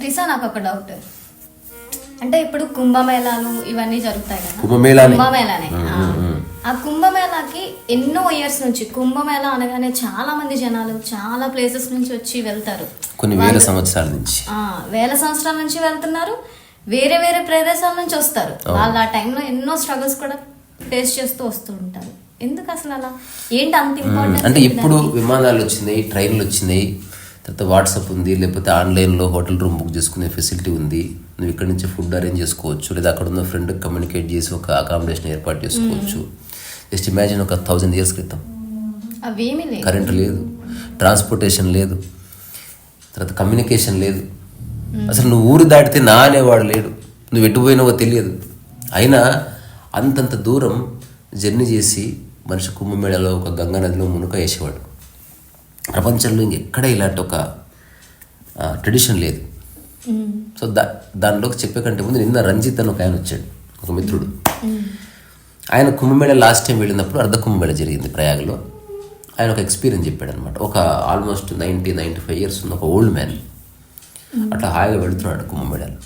రిసా నాకు ఒక డౌట్. అంటే ఇప్పుడు కుంభమేళాలు ఇవన్నీ జరుగుతాయి కదా? కుంభమేళానే. కుంభమేళానే. ఆ. కుంభమేళాకి ఎన్నో ఇయర్స్ నుంచి కుంభమేళా అనగానే చాలా మంది జనాలు చాలా ప్లేసెస్ నుంచి వచ్చి వెళ్తారు. కొన్ని వేల సంవత్సరాల నుంచి. ఆ, వేల సంవత్సరాల నుంచి వెళ్తున్నారు వేరే వేరే ప్రదేశాల నుంచి వస్తారు. వాళ్ళు ఆ టైంలో ఎన్నో స్ట్రగుల్స్ కూడా ఫేస్ చేస్తూ వస్తూ ఉంటారు. ఎందుకు అసలు అలా? ఏంటి అంత ఇంపార్టెంట్ అంటే ఇప్పుడు విమానాలు వచ్చినాయి ట్రైన్లు వచ్చినాయి తర్వాత వాట్సాప్ ఉంది లేకపోతే ఆన్లైన్లో హోటల్ రూమ్ బుక్ చేసుకునే ఫెసిలిటీ ఉంది. నువ్వు ఇక్కడ నుంచి ఫుడ్ అరేంజ్ చేసుకోవచ్చు లేదా అక్కడ ఉన్న ఫ్రెండ్ కమ్యూనికేట్ చేసి ఒక అకామిడేషన్ ఏర్పాటు చేసుకోవచ్చు. జస్ట్ ఇమాజిన్ ఒక థౌజండ్ ఇయర్స్ క్రితం. కరెంటు లేదు. ట్రాన్స్పోర్టేషన్ లేదు. తర్వాత కమ్యూనికేషన్ లేదు. అసలు నువ్వు ఊరు దాటితే నా అనేవాడు లేడు. నువ్వు ఎటు పోయినావో తెలియదు. అయినా అంతంత దూరం జర్నీ చేసి మనిషి కుంభమేళలో ఒక గంగా నదిలో మునుక వేసేవాడు. ప్రపంచంలో ఇంకెక్కడ ఇలాంటి ఒక ట్రెడిషన్ లేదు. సో దా దానిలోకి చెప్పే కంటే ముందు నిన్న రంజిత్ అని ఒక ఆయన వచ్చాడు ఒక మిత్రుడు. ఆయన కుంభమేళ లాస్ట్ టైం వెళ్ళినప్పుడు అర్ధ కుంభమేళ జరిగింది ప్రయాగ్లో. ఆయన ఒక ఎక్స్పీరియన్స్ చెప్పాడు అనమాట ఒక almost ninety ninety five years ఉన్న ఒక ఓల్డ్ మ్యాన్ అట్లా హాయిగా వెళుతున్నాడు కుంభమేళలో.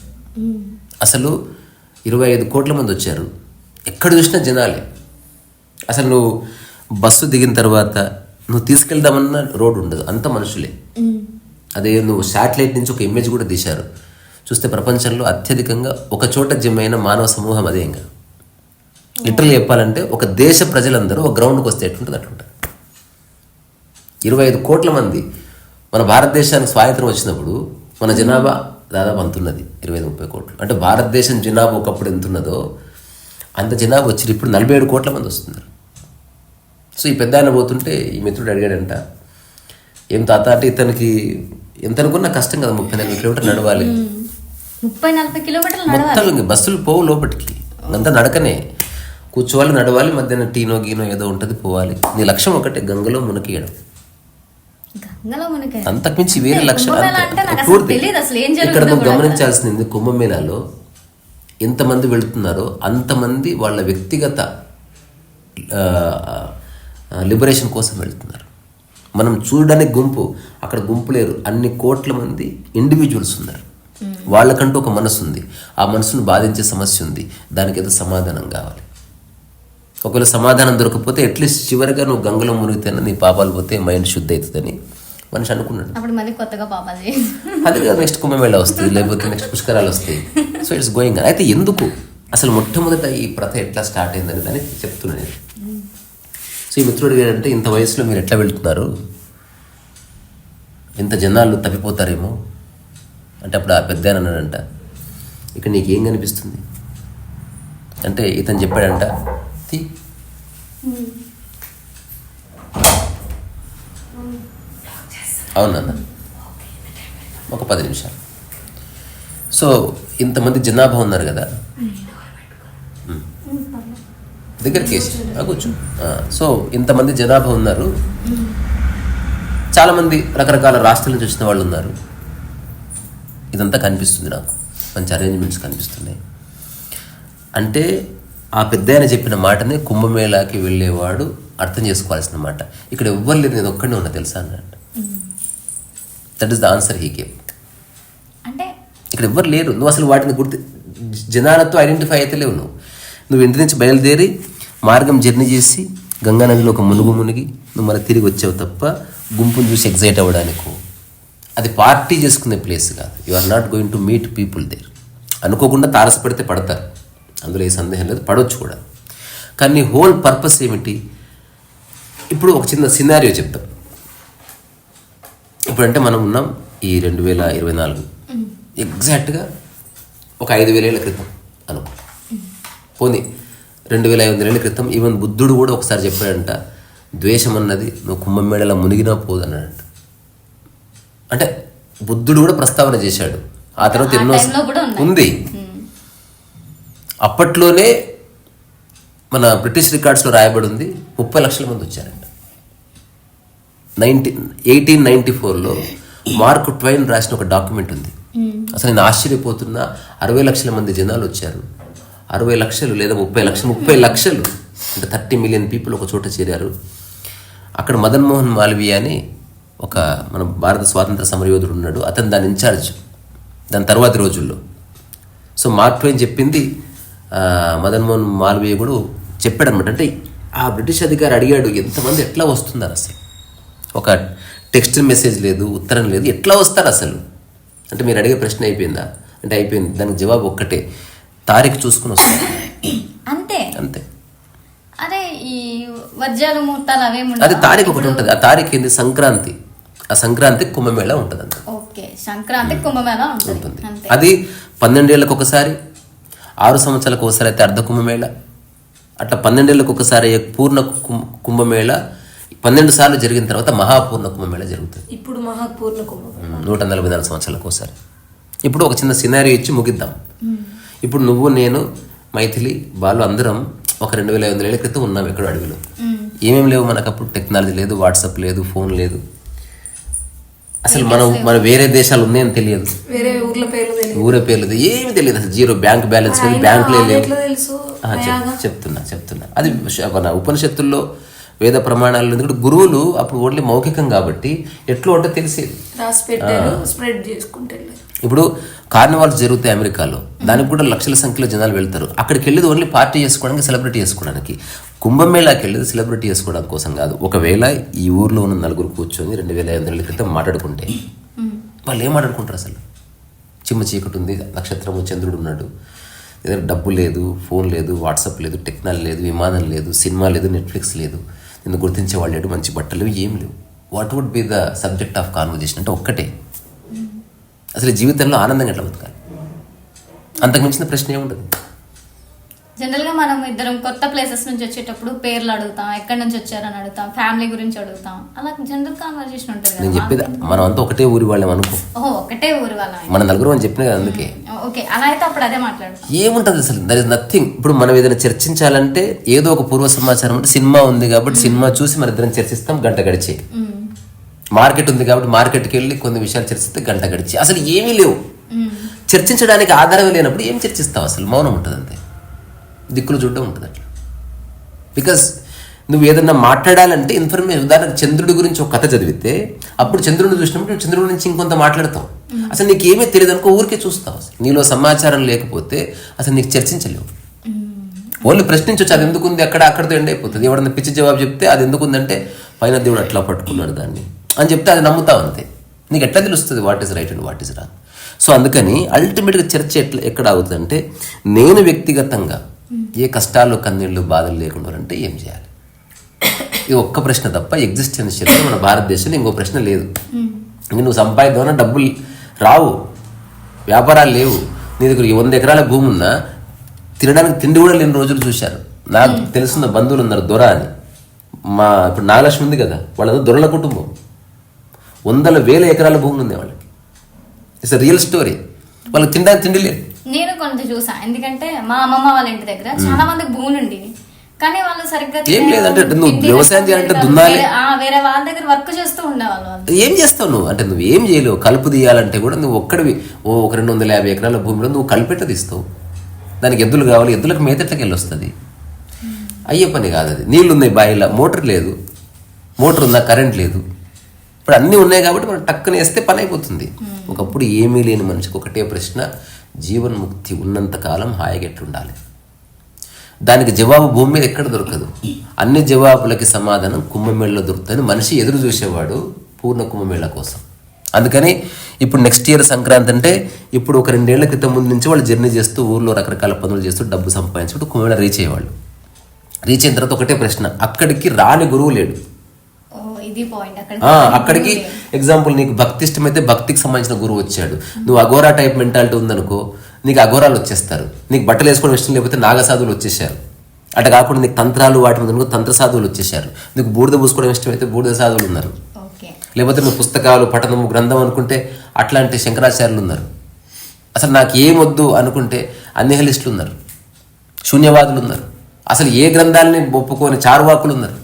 అసలు ఇరవై ఐదు కోట్ల మంది వచ్చారు. ఎక్కడ చూసినా జనాలే. అసలు నువ్వు బస్సు దిగిన తర్వాత నువ్వు తీసుకెళ్దామన్న రోడ్డు ఉండదు. అంత మనుషులే. అదే నువ్వు శాటిలైట్ నుంచి ఒక ఇమేజ్ కూడా తీశారు. చూస్తే ప్రపంచంలో అత్యధికంగా ఒక చోట జమ అయిన మానవ సమూహం అదే ఇంకా. లిటరల్ చెప్పాలంటే ఒక దేశ ప్రజలందరూ ఒక గ్రౌండ్కి వస్తే ఎట్లుంటుంది అట్లుంటుంది. ఇరవై ఐదు కోట్ల మంది మన భారతదేశానికి స్వాతంత్రం వచ్చినప్పుడు మన జనాభా దాదాపు అంతున్నది ఇరవై ఐదు ముప్పై కోట్లు. అంటే భారతదేశం జనాభా ఒకప్పుడు ఎంత ఉన్నదో అంత జనాభా వచ్చి ఇప్పుడు నలభై ఏడు కోట్ల మంది వస్తున్నారు. సో ఈ పెద్ద ఆయన పోతుంటే ఈ మిత్రుడు అడిగాడంట ఏం తాత అంటే ఇతనికి ఎంత అనుకున్నా కష్టం కదా ముప్పై నలభై కిలోమీటర్ నడవాలి. ముప్పై నలభై కిలోమీటర్లు మొత్తం బస్సులు పోవు లోపలికి అంతా నడకనే. కూర్చోవాలి నడవాలి మధ్యాహ్నం టీనో గీనో ఏదో ఉంటుంది పోవాలి. నీ లక్ష్యం ఒకటే గంగలో మునకియడం. అంతకుమించి వేరే లక్ష్యం ఇక్కడ నువ్వు. గమనించాల్సింది కుంభమేళాలో ఎంతమంది వెళుతున్నారో అంతమంది వాళ్ళ వ్యక్తిగత లిబరేషన్ కోసం వెళ్తున్నారు. మనం చూడడానికి గుంపు అక్కడ గుంపు లేరు. అన్ని కోట్ల మంది ఇండివిజువల్స్ ఉన్నారు. వాళ్ళకంటూ ఒక మనసు ఉంది. ఆ మనసును బాధించే సమస్య ఉంది. దానికి ఏదో సమాధానం కావాలి. ఒకవేళ సమాధానం దొరకకపోతే అట్లీస్ట్ చివరిగా నువ్వు గంగలో మునిగితేనే నీ పాపాలు పోతే మైండ్ శుద్ధి అవుతుందని మనిషి అనుకున్నాడు. అప్పుడు మళ్ళీ కొత్తగా పాపాలు చేసి అది నెక్స్ట్ కుంభమేళ వస్తుంది లేకపోతే నెక్స్ట్ పుష్కరాలు వస్తాయి. సో ఇట్స్ గోయింగ్ అయితే ఎందుకు? అసలు మొట్టమొదట ఈ ప్రథ ఎట్లా స్టార్ట్ అయిందని దాన్ని చెప్తున్నాను నేను. సో ఈ మిత్రుడు అంటే ఇంత వయసులో మీరు ఎట్లా వెళ్తున్నారు? ఇంత జనాలు తప్పిపోతారేమో? అంటే అప్పుడు ఆ పెద్ద అన్నాడంట ఇక్కడ నీకు ఏం కనిపిస్తుంది? అంటే ఇతను చెప్పాడంట తీ. అవునన్నా ఒక పది నిమిషాలు. సో ఇంతమంది జనాభా ఉన్నారు కదా. దగ్గర కేసు. ఆ, కూర్చో. సో ఇంతమంది జనాభా ఉన్నారు. చాలామంది రకరకాల రాష్ట్రాల నుంచి వచ్చిన వాళ్ళు ఉన్నారు. ఇదంతా కనిపిస్తుంది నాకు. మంచి అరేంజ్మెంట్స్ కనిపిస్తున్నాయి. అంటే ఆ పెద్ద ఆయన చెప్పిన మాటనే కుంభమేళాకి వెళ్ళేవాడు అర్థం చేసుకోవాల్సిన మాట. ఇక్కడ ఎవ్వరు లేదు నేను ఒక్కడే ఉన్నా తెలుసా అన్నట్టు that is the answer he అంటే ఇక్కడ ఎవ్వరు లేరు. నువ్వు అసలు వాటిని గుర్తు జనాలతో ఐడెంటిఫై అయితే లేవు నువ్వు. నువ్వు ఇంటి నుంచి బయలుదేరి మార్గం జర్నీ చేసి గంగా నదిలో ఒక మునుగు మునిగి నువ్వు మళ్ళీ తిరిగి వచ్చావు తప్ప గుంపును చూసి ఎగ్జైట్ అవ్వడానికి. అది పార్టీ చేసుకునే ప్లేస్ కాదు. You are not going to meet people there అనుకోకుండా తారసపడితే పడతారు. అందులో ఏ సందేహం లేదు. పడవచ్చు కూడా. కానీ హోల్ పర్పస్ ఏమిటి? ఇప్పుడు ఒక చిన్న సినారియో చెప్తాం. ఇప్పుడంటే మనం ఉన్నాం ఈ రెండు వేల ఇరవై నాలుగు. ఎగ్జాక్ట్గా ఒక ఐదు వేల ఏళ్ళ క్రితం అనుకో. పోనీ రెండు వేల ఐదు వందల ఏళ్ళ క్రితం ఈవెన్ బుద్ధుడు కూడా ఒకసారి చెప్పాడంట ద్వేషం అన్నది నువ్వు కుంభమేళలో మునిగినా పోదు అన్నాడంట. అంటే బుద్ధుడు కూడా ప్రస్తావన చేశాడు. ఆ తర్వాత ఎన్నో. ఉంది. అప్పట్లోనే మన బ్రిటిష్ రికార్డ్స్లో రాయబడి ఉంది ముప్పై లక్షల మంది వచ్చారంట. నైన్టీన్ ఎయిటీన్ నైన్టీ ఫోర్లో మార్క్ ట్వైన్ రాసిన ఒక డాక్యుమెంట్ ఉంది. అసలు నేను ఆశ్చర్యపోతున్నా అరవై లక్షల మంది జనాలు వచ్చారు. అరవై లక్షలు లేదా ముప్పై లక్షలు ముప్పై లక్షలు. అంటే థర్టీ మిలియన్ పీపుల్ ఒక చోట చేరారు. అక్కడ మదన్ మోహన్ మాల్వీయ అని ఒక మన భారత స్వాతంత్ర సమరయోధుడు ఉన్నాడు. అతను దాని ఇన్ఛార్జ్ దాని తర్వాతి రోజుల్లో. సో మార్క్ ట్వైన్ చెప్పింది మదన్మోహన్ మదన్ మోహన్ మాల్వీయ కూడా చెప్పాడు అనమాట అంటే ఆ బ్రిటిష్ అధికారి అడిగాడు ఎంతమంది ఎట్లా వస్తున్నారు అసలు? ఒక టెక్స్ట్ మెసేజ్ లేదు ఉత్తరం లేదు ఎట్లా వస్తారు అసలు? అంటే మీరు అడిగే ప్రశ్న అయిపోయిందా? అంటే అయిపోయింది. దానికి జవాబు ఒక్కటే. తారీఖు చూసుకుని వస్తారు అంతే. అంతే. అదే ఈ వర్జాలు ముహూర్తాలు అవేమి అది తారీఖు ఒకటి ఉంటుంది. ఆ తారీఖు ఏంది? సంక్రాంతి. ఆ సంక్రాంతి కుంభమేళ ఉంటుంది అంతే. ఓకే. సంక్రాంతి కుంభమేళ ఉంటుంది. అది పన్నెండేళ్ళకు ఒకసారి ఆరు సంవత్సరాలకు ఒకసారి అయితే అర్ధ కుంభమేళ అట్లా పన్నెండేళ్ళకు ఒకసారి పూర్ణ కుంభ- కుంభమేళ పన్నెండు సార్లు జరిగిన తర్వాత మహాపూర్ణ కుంభమేళ జరుగుతుంది. ఇప్పుడు మహాపూర్ణ కుంభం ఉమ్, నూట నలభై నాలుగు సంవత్సరాలకు ఒకసారి. ఇప్పుడు ఒక చిన్న సినారీ ఇచ్చి ముగిద్దాం. ఇప్పుడు నువ్వు నేను మైథిలి వాళ్ళు అందరం ఒక రెండు వేల ఐదు వందల ఏళ్ళ క్రితం ఉన్నాం ఎక్కడో అడవిలో. ఏమేం లేవు మనకు అప్పుడు టెక్నాలజీ లేదు వాట్సాప్ లేదు ఫోన్ లేదు. అసలు మనం మన వేరే దేశాలు ఉన్నాయని తెలియదు. వేరే ఊర్ల పేర్లు తెలియదు. ఊరే పేర్లు ఏమీ తెలియదు అసలు. జీరో బ్యాంక్ బ్యాలెన్స్ లేదు బ్యాంకులే లేవు. చెప్తున్నా చెప్తున్నా. అది ఉపనిషత్తుల్లో వేద ప్రమాణాలు ఎందుకంటే గురువులు అప్పుడు ఓన్లీ మౌఖికం కాబట్టి ఎట్లా ఉంటే తెలిసేది స్ప్రెడ్ చేసుకుంటే ఇప్పుడు కార్నివాల్స్ జరుగుతాయి అమెరికాలో. దానికి కూడా లక్షల సంఖ్యలో జనాలు వెళ్తారు. అక్కడికి వెళ్ళేది ఓన్లీ పార్టీ చేసుకోవడానికి సెలబ్రిటీ చేసుకోవడానికి. కుంభమేళాకి వెళ్ళేది సెలబ్రిటీ చేసుకోవడం కోసం కాదు. ఒకవేళ ఈ ఊర్లో ఉన్న నలుగురు కూర్చొని రెండు వేల ఐదు వందల క్రితం మాట్లాడుకుంటే. వాళ్ళు ఏం మాట్లాడుకుంటారు అసలు? చిమ్మ చీకటి ఉంది నక్షత్రము చంద్రుడు ఉన్నాడు. డబ్బు లేదు ఫోన్ లేదు వాట్సాప్ లేదు టెక్నాలజీ లేదు విమానం లేదు సినిమా లేదు నెట్ఫ్లిక్స్ లేదు. నిన్ను గుర్తించే వాళ్ళు లేడు మంచి బట్టలు లేవు ఏం లేవు. What would be the subject of conversation అంటే ఒక్కటే. అసలు జీవితంలో ఆనందంగా ఎట్లా బతకాలి? అంతకు మించిన ప్రశ్న ఏముండదు. జనరల్గా మనం ఇద్దరం కొత్త ప్లేసెస్ నుంచి వచ్చేటప్పుడు పేర్లు అడుగుతాం ఎక్కడి నుంచి వచ్చారని అడుగుతాం ఫ్యామిలీ గురించి అడుగుతాం. అలా జనరల్ కాన్వర్జేషన్ ఉంటుంది నేను చెప్పేది మనం అంతా ఒకటే ఊరి వాళ్ళం అనుకో. ఓహో ఒకటే ఊరు వాళ్ళం మన నలుగురు అని చెప్పిన కదా అందుకే. ఓకే అలా అయితే అప్పుడు అదే మాట్లాడతాం. ఏముంటుంది అసలు? దర్ ఇస్ నథింగ్ ఇప్పుడు మనం ఏదైనా చర్చించాలంటే ఏదో ఒక పూర్వ సమాచారం అంటే సినిమా ఉంది కాబట్టి సినిమా చూసి మన ఇద్దరం చర్చిస్తాం గంట గడిచే. మార్కెట్ ఉంది కాబట్టి మార్కెట్కి వెళ్ళి కొన్ని విషయాలు చర్చిస్తే గంట గడిచి. అసలు ఏమీ లేవు. చర్చించడానికి ఆధారం లేనప్పుడు ఏం చర్చిస్తావు అసలు? మౌనం ఉంటుంది అంతే దిక్కులు చూడడం ఉంటుంది అట్లా. బికాస్ నువ్వు ఏదన్నా మాట్లాడాలంటే ఇన్ఫర్మేషన్ ఉదాహరణకు చంద్రుడి గురించి ఒక కథ చదివితే అప్పుడు చంద్రుడిని చూసినప్పుడు చంద్రుడి నుంచి ఇంకొంత మాట్లాడతావు. అసలు నీకు ఏమీ తెలియదు అనుకో ఊరికే చూస్తావు అసలు. నీలో సమాచారం లేకపోతే అసలు నీకు చర్చించలేవు. ఓన్లీ ప్రశ్నించవచ్చు అది ఎందుకు ఉంది అక్కడ అక్కడితో ఎండ్ అయిపోతుంది. ఎవడన్నా పిచ్చి జవాబు చెప్తే అది ఎందుకు ఉందంటే పైన దేవుడు అట్లా పట్టుకున్నాడు దాన్ని అని చెప్తే అది నమ్ముతావు అంతే. నీకు ఎట్లా తెలుస్తుంది what is right and what is wrong so అందుకని అల్టిమేట్గా చర్చ ఎట్లా ఎక్కడ అవుతుందంటే నేను వ్యక్తిగతంగా ఏ కష్టాలు కన్నీళ్ళు బాధలు లేకుండా అంటే ఏం చేయాలి? ఇది ఒక్క ప్రశ్న తప్ప ఎగ్జిస్టెన్షియల్ మన భారతదేశంలో ఇంకో ప్రశ్న లేదు. ఇంక నువ్వు సంపాదిద్దామన్నా డబ్బులు రావు. వ్యాపారాలు లేవు. నీ దగ్గర ఈ వంద ఎకరాల భూమి ఉన్నా తినడానికి తిండి కూడా లేని రోజులు చూశారు. నాకు తెలిసిన బంధువులు ఉన్నారు దొర అని. మా ఇప్పుడు నాగలక్ష్మి ఉంది కదా వాళ్ళది దొరల కుటుంబం. వందల వేల ఎకరాల భూములు ఉంది వాళ్ళకి. ఇట్స్ రియల్ స్టోరీ వాళ్ళకి తినడానికి తిండి లేదు. నేను కొంత చూసా. ఎందుకంటే మా అమ్మమ్మ వాళ్ళ ఇంటి దగ్గర చాలా మందికి భూములు ఉండేవి. కానీ వాళ్ళు సరిగ్గా ఏం లేదంటే నువ్వు వ్యవసాయం చేయాలంటే దున్నాలి. వేరే- ఆ, వేరే వాళ్ళ దగ్గర వర్క్ చేస్తూ ఉండేవాళ్ళు వాళ్ళు. ఏం చేస్తావు నువ్వు? అంటే నువ్వు ఏం చేయలేవు. కలుపు తీయాలంటే కూడా నువ్వు ఒక్కడివి. ఓ ఒక రెండు వందల యాభై ఎకరాల భూమిలో నువ్వు కలిపెట్ట తీస్తావు. దానికి ఎద్దులు కావాలి. ఎద్దులకు మేతట్లకి వెళ్ళి వస్తుంది అయ్యే పని కాదు అది నీళ్ళు ఉన్నాయి బావిలో మోటార్ లేదు. మోటార్ ఉందా? కరెంట్ లేదు. ఇప్పుడు అన్నీ ఉన్నాయి కాబట్టి మనం టక్కున వేస్తే పని అయిపోతుంది. ఒకప్పుడు ఏమీ లేని మనిషికి ఒకటే ప్రశ్న. జీవన్ముక్తి ఉన్నంత కాలం హాయిగా దానికి జవాబు భూమి మీద ఎక్కడ దొరకదు. అన్ని జవాబులకి సమాధానం కుంభమేళలో దొరుకుతుంది మనిషి ఎదురు చూసేవాడు పూర్ణ కుంభమేళ కోసం. అందుకని ఇప్పుడు నెక్స్ట్ ఇయర్ సంక్రాంతి అంటే ఇప్పుడు ఒక రెండేళ్ళ క్రితం ముందు నుంచి వాళ్ళు జర్నీ చేస్తూ ఊర్లో రకరకాల పనులు చేస్తూ డబ్బు సంపాదించుకుంటూ కుంభమేళ రీచ్ అయ్యేవాళ్ళు. రీచ్ అయిన తర్వాత ఒకటే ప్రశ్న అక్కడికి రాని గురువు లేడు ఓ ఇది పాయింట్ అక్కడ ఆ, అక్కడికి ఎగ్జాంపుల్ నీకు భక్తి ఇష్టమైతే భక్తికి సంబంధించిన గురువు వచ్చాడు. నువ్వు అఘోరా టైప్ మెంటాలిటీ ఉందనుకో నీకు అఘోరాలు వచ్చేస్తారు. నీకు బట్టలు వేసుకోవడం ఇష్టం లేకపోతే నాగసాధువులు వచ్చేసారు అట్లా కాకుండా నీకు తంత్రాలు వాటి మీద తంత్ర సాధువులు వచ్చేసారు నీకు బూడిద పూసుకోవడం ఇష్టమైతే బూడిద సాధువులు ఉన్నారు. లేకపోతే నువ్వు పుస్తకాలు పఠనము గ్రంథం అనుకుంటే అట్లాంటి శంకరాచార్యులు ఉన్నారు. అసలు నాకు ఏమొద్దు అనుకుంటే అన్నిహలిస్టులు ఉన్నారు. శూన్యవాదులు ఉన్నారు. అసలు ఏ గ్రంథాలని ఒప్పుకొని చారువాకులు ఉన్నారు.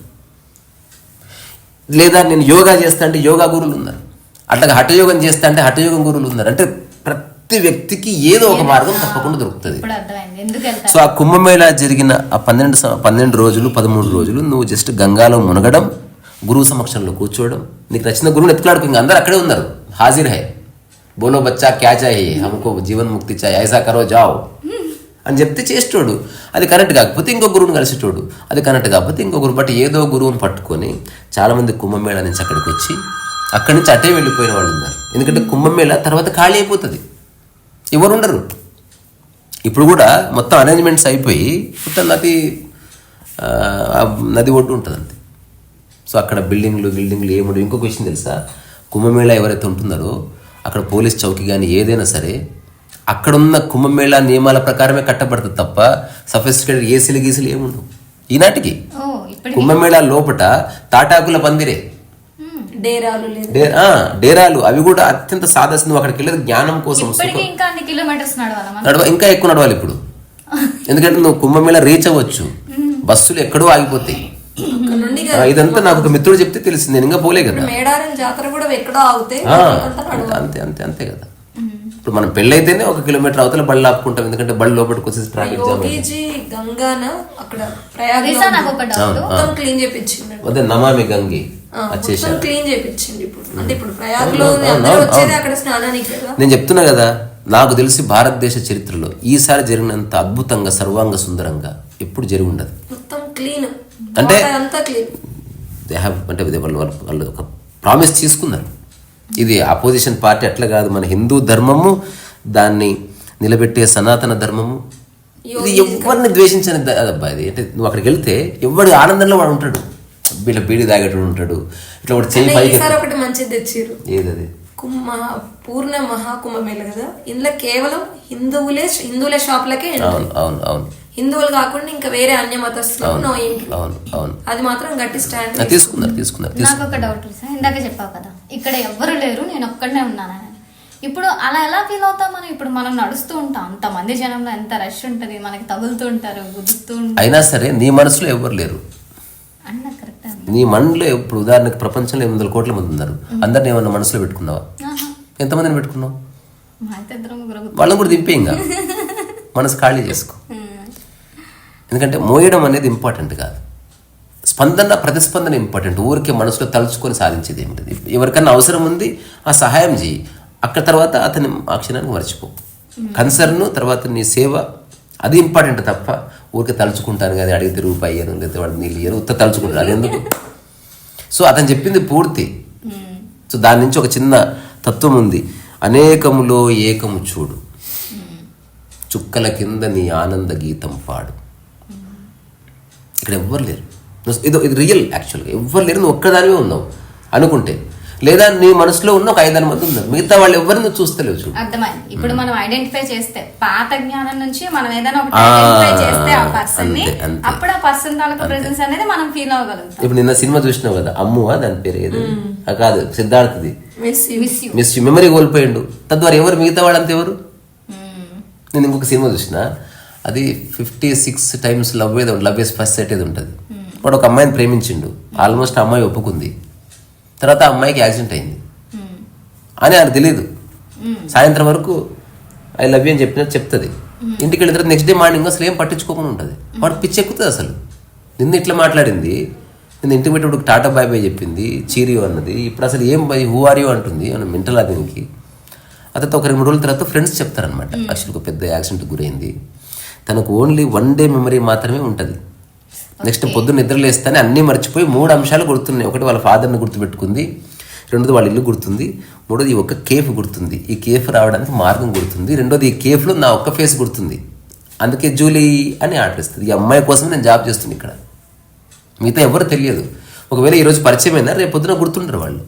లేదా నేను యోగా చేస్తా అంటే యోగా గురువులు ఉన్నారు. అట్లాగా హఠయోగం చేస్తా అంటే హఠయోగం గురువులు ఉన్నారు. అంటే ప్రతి వ్యక్తికి ఏదో ఒక మార్గం తప్పకుండా దొరుకుతుంది. సో ఆ కుంభమేళ జరిగిన ఆ పన్నెండు పన్నెండు రోజులు పదమూడు రోజులు నువ్వు జస్ట్ గంగాలో మునగడం గురువు సమక్షంలో కూర్చోవడం నీకు నచ్చిన గురువుని ఎత్తులాడుకో ఇంకా అందరూ అక్కడే ఉన్నారు. హాజీర్ హై. బోలో బచ్చా క్యా చాయి హమ్కో జీవన్ ముక్తి చాయి. ఐసా కరో జావ్. అని చెప్తే చేసేటోడు. అది కరెక్ట్ కాకపోతే ఇంకో గురువుని కలిసేటోడు. అది కరెక్ట్ కాకపోతే ఇంకో గురువు. బట్ ఏదో గురువుని పట్టుకొని చాలామంది కుంభమేళ నుంచి అక్కడికి వచ్చి అక్కడి నుంచి అటే వెళ్ళిపోయిన వాళ్ళు ఉన్నారు. ఎందుకంటే కుంభమేళ తర్వాత ఖాళీ అయిపోతుంది. ఎవరు ఉండరు. ఇప్పుడు కూడా మొత్తం అరేంజ్మెంట్స్ అయిపోయి మొత్తం నది నది ఒడ్డు ఉంటుంది అంతే సో అక్కడ బిల్డింగ్లు బిల్డింగ్లు ఏముండవు. ఇంకొక విషయం తెలుసా? కుంభమేళ ఎవరైతే ఉంటున్నారో అక్కడ పోలీస్ చౌకీ కానీ ఏదైనా సరే అక్కడున్న కుంభమేళ నియమాల ప్రకారమే కట్టబడుతుంది తప్ప సఫిస్టికేటెడ్ ఏసీలు గీసీలు ఏముండవు. ఈనాటికి కుంభమేళ లోపట తాటాకుల పందిరే. డేరాలు అవి కూడా అత్యంత నువ్వు అక్కడికి వెళ్ళేది జ్ఞానం కోసం నడవ ఇంకా ఎక్కువ నడవాలి ఇప్పుడు. ఎందుకంటే నువ్వు కుంభమేళ రీచ్ అవ్వచ్చు. బస్సులు ఎక్కడో ఆగిపోతాయి. ఇదంతా నాకు ఒక మిత్రుడు చెప్తే తెలిసింది. నేను ఇంకా పోలే కదా. అంతే అంతే అంతే కదా. ఇప్పుడు మనం పెళ్ళైతేనే ఒక కిలోమీటర్ అవతల బళ్ళు ఆపుకుంటాం ఎందుకంటే బళ్ళు లోపలికి వచ్చేసి ట్రాఫిక్ జామ్ అక్కడ క్లీన్ చేపించిండు. అదే నమామి గంగి ఆ, మొత్తం వచ్చేసారు క్లీన్ చేపించిండు ఇప్పుడు. అంటే ఇప్పుడు ప్రయాగ్లో అందరూ వచ్చేది అక్కడ స్నానానికి కదా? నేను చెప్తున్నా కదా నాకు తెలిసి భారతదేశ చరిత్రలో ఈసారి జరిగినంత అద్భుతంగా సర్వాంగ సుందరంగా ఎప్పుడు జరిగి ఉండదు. మొత్తం క్లీన్. అంటే- అంతా క్లీన్. దే హ్యావ్ అంటే వాళ్ళు వాళ్ళు ఒక ప్రామిస్ తీసుకున్నారు. ఇది అపోజిషన్ పార్టీ అట్లా కాదు. మన హిందూ ధర్మము దాన్ని నిలబెట్టే సనాతన ధర్మము. ఇది ఎవరిని ద్వేషించని అబ్బా ఇది అంటే నువ్వు అక్కడికి వెళ్తే ఎవడి ఆనందంలో వాడు ఉంటాడు. వీళ్ళ బీడి తాగేటోడు ఉంటాడు. ఇట్లా చేయి పైకి ఈసారి ఒకటి మంచిది తెచ్చిర్రు. ఏదది? కుంభ పూర్ణ మహాకుంభమేళ కదా. ఇందులో కేవలం హిందువులే హిందువుల షాప్లకే. అవును అవును అవును. హిందువులు కాకుండా ఇంకా వేరే అన్య మతస్థులకు నో ఎంట్రీ అవును అవును. అది మాత్రం గట్టి స్టాండ్ తీసుకున్నారు తీసుకున్నారు నాకు ఒక డౌట్ సార్. ఇందాక చెప్పావు కదా ఇక్కడ ఎవ్వరు లేరు నేను ఒక్కడనే ఉన్నానని. ఇప్పుడు అలా ఎలా ఫీల్ అవుతాం మనం? ఇప్పుడు మనం నడుస్తూ ఉంటాం. అంత మంది జనంలో ఎంత రష్ ఉంటుంది మనకి తగులుతూ ఉంటారు గుద్దుతూ ఉంటారు. అయినా సరే నీ మనసులో ఎవరు లేరు? అన్న కరెక్ట్ నీ మనలో ఇప్పుడు ఉదాహరణకు ప్రపంచంలో ఎనిమిది వందల కోట్ల మంది ఉన్నారు. అందరిని ఏమన్నా మనసులో పెట్టుకున్నావా? ఎంతమందిని పెట్టుకున్నావు? వాళ్ళని కూడా దింపే ఇంకా మనసు ఖాళీ చేసుకో. ఎందుకంటే మోయడం అనేది ఇంపార్టెంట్ కాదు. స్పందన ప్రతిస్పందన ఇంపార్టెంట్ ఊరికే మనసులో తలుచుకొని సాధించేది ఏంటిది ఎవరికన్నా అవసరం ఉంది ఆ సహాయం చేయి. అక్కడ తర్వాత అతని ఆ క్షణాన్ని మర్చిపో. కన్సర్న్ తర్వాత నీ సేవ అది ఇంపార్టెంట్ తప్ప ఊరికే తలుచుకుంటాను కానీ అడిగితే రూపాయి అయ్యాను లేదా వాడు నీళ్ళు ఇయ్యను ఉత్త తలుచుకుంటాను. అది ఎందుకు? సో అతను చెప్పింది పూర్తి. సో దాని నుంచి ఒక చిన్న తత్వం ఉంది. అనేకములో ఏకము చూడు. చుక్కల కింద నీ ఆనంద గీతం పాడు. ఇక్కడ ఎవ్వరు లేరు. ఇది ఇది రియల్ యాక్చువల్గా ఎవ్వరు లేరు. నువ్వు ఒక్కదానివే ఉన్నావు. అనుకుంటే. లేదా నీ మనసులో ఉన్న ఒక ఐదారు మంది ఉన్నారు. మిగతా వాళ్ళు ఎవరిని నువ్వు చూస్తలేవు చూడు. అర్థమైంది. ఇప్పుడు మనం ఐడెంటిఫై చేస్తే పాత జ్ఞానం నుంచి మనం ఏదైనా ఒకటి ఆ, ఐడెంటిఫై చేస్తే ఆ పర్సన్ని. అప్పుడు ఆ పర్సన్ తాలూకు ప్రెసెన్స్ అనేది మనం ఫీల్ అవ్వగలుగుతాం. ఇప్పుడు నిన్న సినిమా చూసినావు కదా అమ్మువా? దాని పేరు ఏది? ఆ, కాదు సిద్ధార్థది. Messi miss you miss memory కోల్పోయిండు. తద్వారా ఎవరు? మిగతా వాళ్ళంతా ఎవరు? నేను ఇంకొక సినిమా చూసిన. అది ఫిఫ్టీ సిక్స్ టైమ్స్ లవ్ ఏదో లవ్ ఇస్ ఫస్ట్ సెట్ ఏది ఉంటుంది. వాడు ఒక అమ్మాయిని ప్రేమించిండు. ఆల్మోస్ట్ ఆ అమ్మాయి ఒప్పుకుంది. తర్వాత ఆ అమ్మాయికి యాక్సిడెంట్ అయింది. అని ఆయన తెలియదు సాయంత్రం వరకు ఐ లవ్ యూ అని చెప్పినట్టు చెప్తుంది. ఇంటికి వెళ్ళిన తర్వాత నెక్స్ట్ డే మార్నింగ్ అసలు ఏం పట్టించుకోకుండా ఉంటుంది. వాడు పిచ్చి ఎక్కుతుంది అసలు. నిన్న ఇట్లా మాట్లాడింది. నిన్న ఇంటికి పెట్టేప్పుడు టాటా బాయ్ బాయ్ చెప్పింది. చీరియో అన్నది. ఇప్పుడు అసలు ఏం బై హూ ఆర్ యూ అంటుంది. అని మెంటల్ దీనికి. ఆ తర్వాత ఒక రెండు రోజుల తర్వాత ఫ్రెండ్స్ చెప్తారనమాట యాక్చువల్గా పెద్ద యాక్సిడెంట్ గురైంది. తనకు ఓన్లీ వన్ డే మెమరీ మాత్రమే ఉంటుంది. నెక్స్ట్ పొద్దున్న నిద్రలేస్తానే అన్నీ మర్చిపోయి మూడు అంశాలు గుర్తున్నాయి. ఒకటి వాళ్ళ ఫాదర్ని గుర్తుపెట్టుకుంది రెండోది వాళ్ళ ఇల్లు గుర్తుంది మూడోది ఒక్క కేఫ్ గుర్తుంది. ఈ కేఫ్ రావడానికి మార్గం గుర్తుంది. రెండోది ఈ కేఫ్లో నా ఒక్క ఫేస్ గుర్తుంది. అందుకే జూలీ అని ఆర్డర్ ఇస్తుంది ఈ అమ్మాయి కోసం నేను జాబ్ చేస్తుంది ఇక్కడ. మిగతా ఎవరు తెలియదు. ఒకవేళ ఈరోజు పరిచయం అయినా రేపు పొద్దున గుర్తుండరు వాళ్ళు.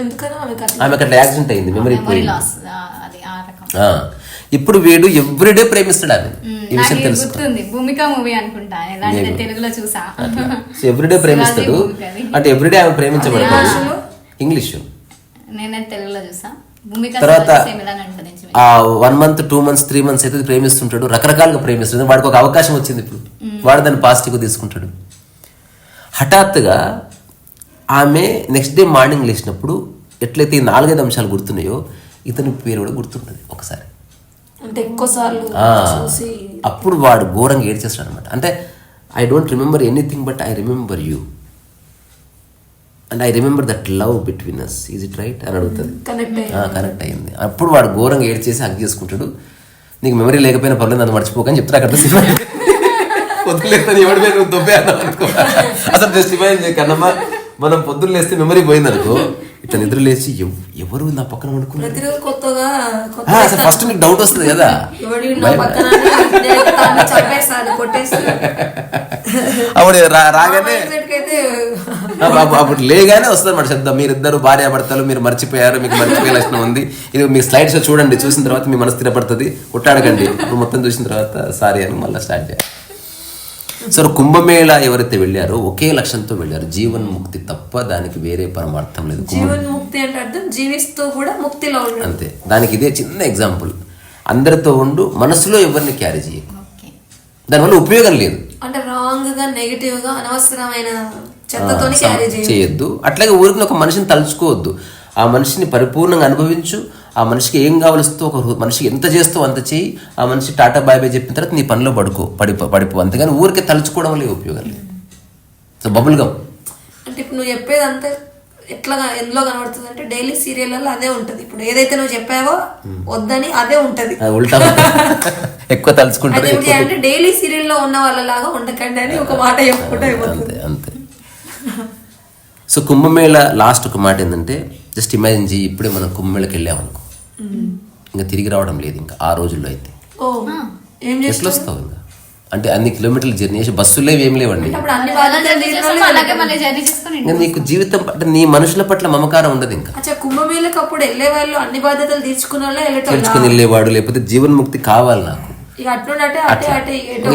ఎందుకని ఆమెకు అట్లా ఆమెకు అట్లా యాక్సిడెంట్ అయింది మెమరీ పోయింది. ఇప్పుడు వీడు ఎవ్రీడే ప్రేమిస్తాడు ఆమె ఈ విషయం తెలుసు భూమిక మూవీ అనుకుంటా. తెలుగులో చూసా. ఎవ్రీడే ప్రేమిస్తాడు. అంటే ఎవ్రీడే ఆమె ప్రేమించబడతాడు. ఇంగ్లీష్. నేనే తెలుగులో చూసా. తర్వాత. ఆ one month two months three months అయితే ప్రేమిస్తుంటాడు. రకరకాలుగా ప్రేమిస్తాడు వాడికి ఒక అవకాశం వచ్చింది ఇప్పుడు. వాడు దాన్ని పాజిటివ్గా తీసుకుంటాడు. హఠాత్తుగా ఆమె నెక్స్ట్ డే మార్నింగ్ లేచినప్పుడు ఎట్లయితే ఈ నాలుగైదు అంశాలు గుర్తున్నాయో ఇతని పేరు కూడా గుర్తుంటుంది ఒకసారి. అంటే ఎక్కువ సార్లు ఆ, చూసి అప్పుడు వాడు ఘోరంగా ఏడ్చేస్తాడు అనమాట అంటే I don't remember anything but I remember you and I remember that love between us is it right అని అడుగుతుంది కనెక్ట్ అయ్యి కరెక్ట్ అయింది అప్పుడు వాడు ఘోరంగా ఏడ్ చేసి హక్ చేసుకుంటాడు. నీకు మెమరీ లేకపోయినా పర్లేదు నన్ను మర్చిపోకని చెప్తారు అక్కడ సినిమా. పొద్దులేస్తాను ఎవడి మీద దొబ్బే అసలు జస్ట్ ఇమాజిన్ చేయ కన్నమ్మ మనం పొద్దున్న లేస్తే మెమరీ పోయింది అనుకో ఇట్లా నిద్ర లేచి ఎవ్- ఎవరు నా పక్కన పడుకున్నారు? కొత్తగా అసలు ఫస్ట్ నీకు డౌట్ వస్తుంది కదా. అప్పుడు రాగానే అప్పుడు- లేగానే వస్తుంది అన్నమాట శబ్దం. మీరిద్దరు భార్య భర్తలు మీరు మర్చిపోయారు మీకు మర్చిపోయే లక్షణం ఉంది. ఇది మీ స్లైడ్ షో చూడండి చూసిన తర్వాత మీ మనసు స్థిరపడుతుంది. కొట్టాడకండి. ఇప్పుడు మొత్తం చూసిన తర్వాత సారీ అని మళ్ళీ స్టార్ట్ చేయాలి. సో కుంభమేళ ఎవరైతే వెళ్ళారో ఒకే లక్ష్యంతో వెళ్ళారు. జీవన్ ముక్తి తప్ప దానికి వేరే పరమార్థం లేదు. జీవన్ ముక్తి అంటే అర్థం జీవిస్తూ కూడా ముక్తిలో ఉండడం అంతే. దానికి ఇదే చిన్న ఎగ్జాంపుల్. అందరితో ఉండు మనసులో ఎవరిని క్యారీ చేయకు ఓకే. దానివల్ల ఉపయోగం లేదు. అంటే రాంగ్గా నెగిటివ్గా అనవసరమైన చెత్తతోని క్యారీ చేయొద్దు. అట్లాగే ఊరికి ఒక మనిషిని తలుచుకోవద్దు. ఆ మనిషిని పరిపూర్ణంగా అనుభవించు. ఆ మనిషికి ఏం కావలిస్తో ఒక మనిషికి ఎంత చేస్తావు అంత చేయి ఆ మనిషి టాటా బాయ్ బాయ్ చెప్పిన తర్వాత నీ పనిలో పడుకో పడిపో పడిపో. అంతేగాని ఊరికే తలుచుకోవడం వల్ల ఉపయోగం లేదు. సో బబుల్ గమ్ అంటే ఇప్పుడు నువ్వు చెప్పేది అంతా ఎట్లా ఎందులో కనబడుతుంది అంటే డైలీ సీరియల్లో అదే ఉంటది. ఇప్పుడు ఏదైతే నువ్వు చెప్పావో వద్దని అదే ఉంటది. అది ఉల్టా ఎక్కువ తలుచుకుంటారు ఎక్కువ అంటే డైలీ సీరియల్లో ఉన్న వాళ్ళలాగా ఉండకండి అని ఒక మాట చెప్పుకుంటే అయిపోతుంది. అంతే అంతే. సో కుంభమేళ లాస్ట్ ఒక మాట ఏంటంటే జస్ట్ ఇమాజిన్ చేయి ఇప్పుడే మనం కుంభమేళకి వెళ్ళామనుకో. ఇంకా తిరిగి రావడం లేదు ఇంకా ఆ రోజుల్లో అయితే. ఓ. ఏం చేసి ఎట్లా వస్తావు ఇంకా? అంటే అన్ని కిలోమీటర్లు జర్నీ చేసి బస్సులు లేవు ఏం లేవండి? నీకు జీవితం అంటే నీ మనుషుల పట్ల మమకారం ఉండదు ఇంకా. అచ్చా కుంభమేళకు అప్పుడు వెళ్ళే వాళ్ళు అన్ని బాధ్యతలు తీర్చుకున్న తెలుసుకుని వెళ్ళేవాడు లేకపోతే జీవన్ముక్తి కావాలి నాకు.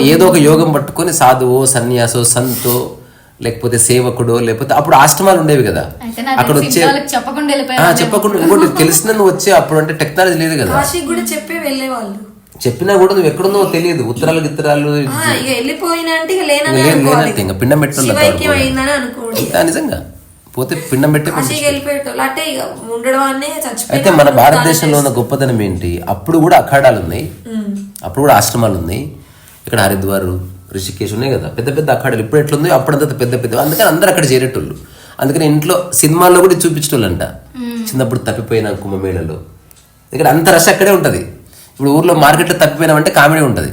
ఏదో ఒక యోగం పట్టుకొని సాధువో సన్యాసో సంతో లేకపోతే సేవకుడో లేకపోతే అప్పుడు ఆశ్రమాలు ఉండేవి కదా. అక్కడ వచ్చే చెప్పకుండా ఇంకోటి తెలిసిన నువ్వు వచ్చే అప్పుడు అంటే టెక్నాలజీ లేదు కదా. చెప్పే వెళ్ళే వాళ్ళు చెప్పినా కూడా నువ్వు ఎక్కడున్నావో తెలియదు. ఉత్తరాలు గిత్తరాలు వెళ్ళిపోయినా పిండం పెట్టడం నిజంగా. పోతే పిండం పెట్టే అయితే మన భారతదేశంలో ఉన్న గొప్పతనం ఏంటి? అప్పుడు కూడా అఖాడాలు ఉన్నాయి. అప్పుడు కూడా ఆశ్రమాలు ఉన్నాయి. ఇక్కడ హరిద్వార్ రిషికేశ్ ఉన్నాయి కదా. పెద్ద పెద్ద అఖాడాలు ఇప్పుడు ఎట్లుంది అప్పుడంతా పెద్ద పెద్ద అందుకని అందరు అక్కడ చేరేటోళ్ళు. అందుకని ఇంట్లో సినిమాల్లో కూడా చూపించేటోళ్ళంట. చిన్నప్పుడు తప్పిపోయిన కుంభమేళలో. ఇక్కడ అంత రష్ అక్కడే ఉంటది. ఇప్పుడు ఊర్లో మార్కెట్లో తప్పిపోయినామంటే కామెడీ ఉంటది.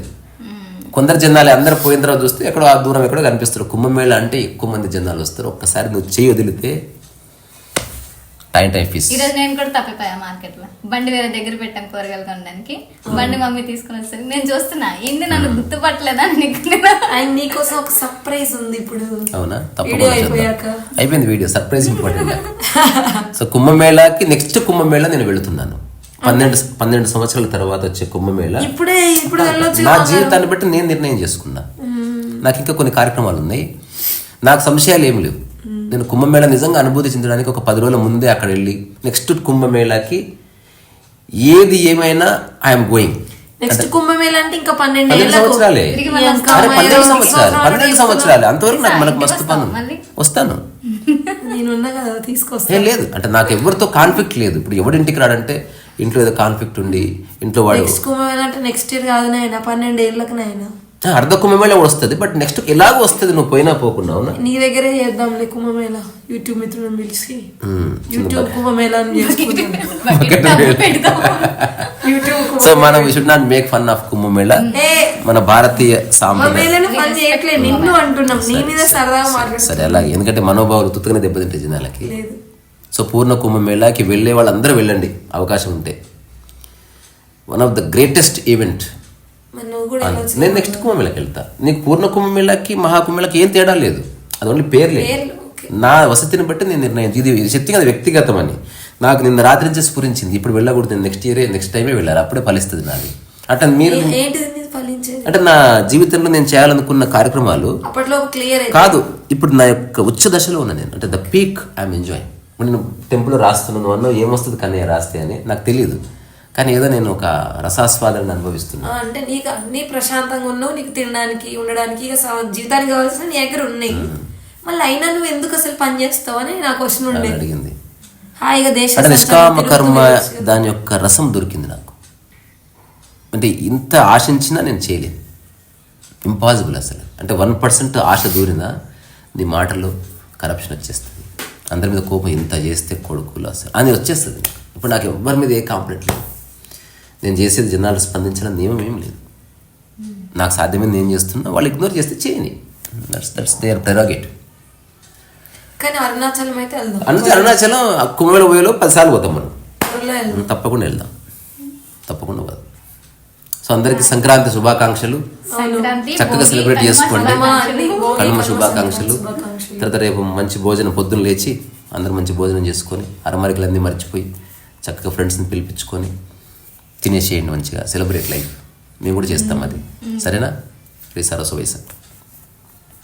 కొందరు జనాలు అందరూ పోయిన తర్వాత చూస్తే ఎక్కడో ఆ దూరం ఎక్కడో కనిపిస్తారు. కుంభమేళ అంటే ఎక్కువ మంది జనాలు వస్తారు. ఒక్కసారి నువ్వు చేయి వదిలితే టైం టైం ఫీస్ ఈ రోజు నేను కూడా తప్పిపోయా మార్కెట్లో బండి వేరే దగ్గర పెట్టాం కూరగాయలు కొనడానికి. బండి మమ్మీ తీసుకుని వస్తుంది. నేను చూస్తున్నా ఏంది నన్ను గుర్తుపట్టలేదా. అండ్ నీకోసం ఒక సర్ప్రైజ్ ఉంది ఇప్పుడు. అవునా? తప్పకుండా చేద్దాం. అయిపోయింది వీడియో సర్ప్రైజ్ ఇంపార్టెంట్ సో కుంభమేళాకి నెక్స్ట్ కుంభమేళ నేను వెళుతున్నాను. పన్నెండు పన్నెండు సంవత్సరాల తర్వాత వచ్చే కుంభమేళ. ఇప్పుడే ఇప్పుడు వెళ్ళొచ్చు నా జీవితాన్ని బట్టి నేను నిర్ణయం చేసుకున్నా. నాకు ఇంకా కొన్ని కార్యక్రమాలు ఉన్నాయి. నాకు సంశయాలు ఏం లేవు. నేను కుంభమేళ నిజంగా అనుభూతి చెందడానికి ఒక పది రోజుల ముందే అక్కడ వెళ్ళి నెక్స్ట్ కుంభమేళాకి ఏది ఏమైనా ఐఎమ్ గోయింగ్ నెక్స్ట్ కుంభమేళ అంటే ఇంకా పన్నెండు సంవత్సరాలే. పన్నెండు సంవత్సరాలు పన్నెండు. సంవత్సరాలు. అంతవరకు నాకు మనకు మస్తు పని? వస్తాను. ఏం లేదు. అంటే నాకు ఎవరితో కాన్ఫ్లిక్ట్ లేదు. ఇప్పుడు ఎవడింటికి రాడంటే ఇంట్లో ఏదో కాన్ఫ్లిక్ట్ ఉండి ఇంట్లో వాడు నెక్స్ట్ కుంభమేళ అంటే నెక్స్ట్ ఇయర్ కాదు నాయన పన్నెండు ఏళ్ళకి నాయన. అర్ధ కుంభమేళ కూడా వస్తుంది బట్ నెక్స్ట్ ఎలాగో వస్తుంది నువ్వు పోయినా పోకుండా అవునా? నీ దగ్గరే చేద్దాంలే కుంభమేళ యూట్యూబ్ మిత్రులను పిలిచి. యూట్యూబ్ కుంభమేళ సో మనం we should not make fun of Kumbh Mela. మన భారతీయ సాంప్రదాయం. సరే అలాగే ఎందుకంటే మనోభావాలు తుత్తగానే దెబ్బతింటే జనాలకి. లేదు. సో పూర్ణ కుంభమేళాకి వెళ్ళే వాళ్ళందరూ వెళ్ళండి అవకాశం ఉంటే. One of the greatest event మరి నువ్వు కూడా వెళ్ళొచ్చు నేను నెక్స్ట్ కుంభమేళకి వెళ్తా. నీకు పూర్ణ కుంభమేళకి మహాకుంభమేళకి ఏం తేడా లేదు. అది ఓన్లీ పేర్లే. నా వసతిని బట్టి నేను నిర్ణయం ఇది శక్తి కదా వ్యక్తిగతం అని. నాకు నిన్న రాత్రి నుంచి స్ఫురించింది. ఇప్పుడు వెళ్ళకూడదు. నేను నెక్స్ట్ ఇయరే నెక్స్ట్ టైమే వెళ్ళాలి. అప్పుడే ఫలిస్తుంది నాది. అట్లా మీరు అంటే నా జీవితంలో నేను చేయాలనుకున్న కార్యక్రమాలు కాదు ఇప్పుడు నా యొక్క ఉచ్చ దశలో ఉన్నా నేను. అంటే ద పీక్ ఐఎమ్ ఎంజాయ్ నేను టెంపుల్ రాస్తున్నాను అన్న ఏమొస్తుంది కానీ రాస్తే అని నాకు తెలియదు కానీ ఏదో నేను ఒక రసాస్వాదాన్ని అనుభవిస్తున్నాను అంటే నీకు అన్ని ప్రశాంతంగా ఉన్నావు నీకు తినడానికి ఉండడానికి జీవితానికి కావాల్సిన నీ దగ్గర ఉన్నాయి. మళ్ళీ అయినా నువ్వు ఎందుకు అసలు పని చేస్తావు అని నా క్వశ్చన్ ఉండే. అని అడిగింది. హాయిగా దేశ నిష్కామ కర్మ. దాని యొక్క రసం దొరికింది నాకు. అంటే ఇంత ఆశించినా నేను చేయలేను ఇంపాసిబుల్ అసలు. అంటే వన్ పర్సెంట్ ఆశ దూరినా నీ మాటలో కరప్షన్ వచ్చేస్తుంది. అందరి మీద కోపం ఇంత చేస్తే కొడుకులు అసలు. అని వచ్చేస్తుంది. ఇప్పుడు నాకు ఎవరి మీద ఏ కాంప్లైంట్ లేదు. నేను చేసేది జనాలు స్పందించడం నియమం ఏం లేదు. నాకు సాధ్యమైంది నేను చేస్తున్నా వాళ్ళు ఇగ్నోర్ చేస్తే చేయని దట్స్ దట్స్ దేర్ ప్రెరాగేటివ్ కానీ అరుణాచలం అయితే వెళ్దాం. అందుకే అరుణాచలం కుమ్మల పోయేలో పదిసార్లు పోతాం మనం. తప్పకుండా వెళ్దాం. తప్పకుండా పోదాం. సో అందరికీ సంక్రాంతి శుభాకాంక్షలు. సంక్రాంతి చక్కగా సెలబ్రేట్ చేసుకోండి. కనుమ శుభాకాంక్షలు. తర్వాత రేపు మంచి భోజనం పొద్దున్న లేచి అందరు మంచి భోజనం చేసుకొని అరమరికలన్నీ మర్చిపోయి చక్కగా ఫ్రెండ్స్ని పిలిపించుకొని తినేసేయండి మంచిగా. సెలబ్రేట్ లైఫ్ మేము కూడా చేస్తాం అది. సరేనా? శ్రీ సరస్వ